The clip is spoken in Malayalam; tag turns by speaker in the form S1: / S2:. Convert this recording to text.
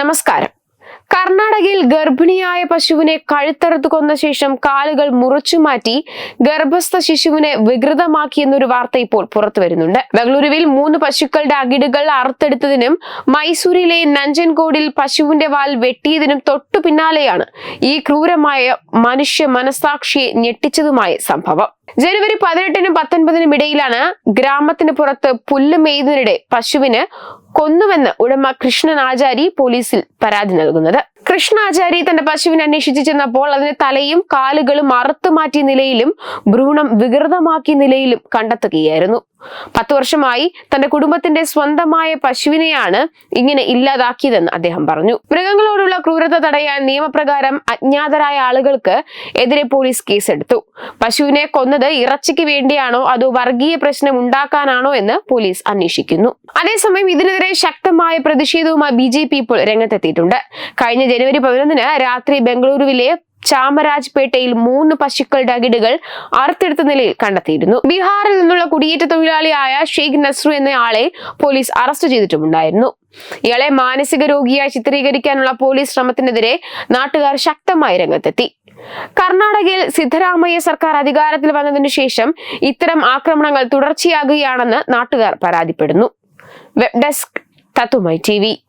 S1: നമസ്കാരം. കർണാടകയിൽ ഗർഭിണിയായ പശുവിനെ കഴുത്തറുത്തു കൊന്ന ശേഷം കാലുകൾ മുറിച്ചു മാറ്റി ഗർഭസ്ഥ ശിശുവിനെ വികൃതമാക്കിയെന്നൊരു വാർത്ത ഇപ്പോൾ പുറത്തു വരുന്നുണ്ട്. ബംഗളൂരുവിൽ മൂന്ന് പശുക്കളുടെ അകിടുകൾ അറുത്തെടുത്തതിനും മൈസൂരിലെ നഞ്ചൻകോടിൽ പശുവിന്റെ വാൽ വെട്ടിയതിനും തൊട്ടു പിന്നാലെയാണ് ഈ ക്രൂരമായ മനുഷ്യ മനസാക്ഷിയെ ഞെട്ടിച്ചതുമായ സംഭവം. ജനുവരി പതിനെട്ടിനും പത്തൊൻപതിനും ഇടയിലാണ് ഗ്രാമത്തിന് പുറത്ത് പുല്ല് മേയുന്നതിനിടെ പശുവിന് കൊന്നുവെന്ന് ഉടമ കൃഷ്ണൻ ആചാരി പോലീസിൽ പരാതി നൽകുന്നത്. കൃഷ്ണ ആചാരി തന്റെ പശുവിനെ അന്വേഷിച്ചു ചെന്നപ്പോൾ അതിന്റെ തലയും കാലുകളും അറുത്തു മാറ്റിയ നിലയിലും ഭ്രൂണം വികൃതമാക്കിയ നിലയിലും കണ്ടെത്തുകയായിരുന്നു. പത്തു വർഷമായി തന്റെ കുടുംബത്തിന്റെ സ്വന്തമായ പശുവിനെയാണ് ഇങ്ങനെ ഇല്ലാതാക്കിയതെന്ന് അദ്ദേഹം പറഞ്ഞു. മൃഗങ്ങളോടുള്ള ക്രൂരത തടയാൻ നിയമപ്രകാരം അജ്ഞാതരായ ആളുകൾക്ക് എതിരെ പോലീസ് കേസെടുത്തു. പശുവിനെ കൊന്നത് ഇറച്ചിക്ക് വേണ്ടിയാണോ അതോ വർഗീയ പ്രശ്നം ഉണ്ടാക്കാനാണോ എന്ന് പോലീസ് അന്വേഷിക്കുന്നു. അതേസമയം ഇതിനെതിരെ ശക്തമായ പ്രതിഷേധവുമായി ബി ജെ പി ഇപ്പോൾ രംഗത്തെത്തിയിട്ടുണ്ട്. കഴിഞ്ഞ ജനുവരി പതിനൊന്നിന് രാത്രി ബംഗളൂരുവിലെ ചാമരാജ്പേട്ടയിൽ മൂന്ന് പശുക്കളുടെ അകിടുകൾ അറുത്തെടുത്ത നിലയിൽ കണ്ടെത്തിയിരുന്നു. ബീഹാറിൽ നിന്നുള്ള കുടിയേറ്റ തൊഴിലാളിയായ ഷെയ്ഖ് നസ്രു എന്നയാളെ പോലീസ് അറസ്റ്റ് ചെയ്തിട്ടുമുണ്ടായിരുന്നു. ഇയാളെ മാനസിക രോഗിയായി ചിത്രീകരിക്കാനുള്ള പോലീസ് ശ്രമത്തിനെതിരെ നാട്ടുകാർ ശക്തമായി രംഗത്തെത്തി. കർണാടകയിൽ സിദ്ധരാമയ്യ സർക്കാർ അധികാരത്തിൽ വന്നതിനു ശേഷം ഇത്തരം ആക്രമണങ്ങൾ തുടർച്ചയാകുകയാണെന്ന് നാട്ടുകാർ പരാതിപ്പെടുന്നു. വെബ് ഡെസ്ക് തത്തുമൈ ടി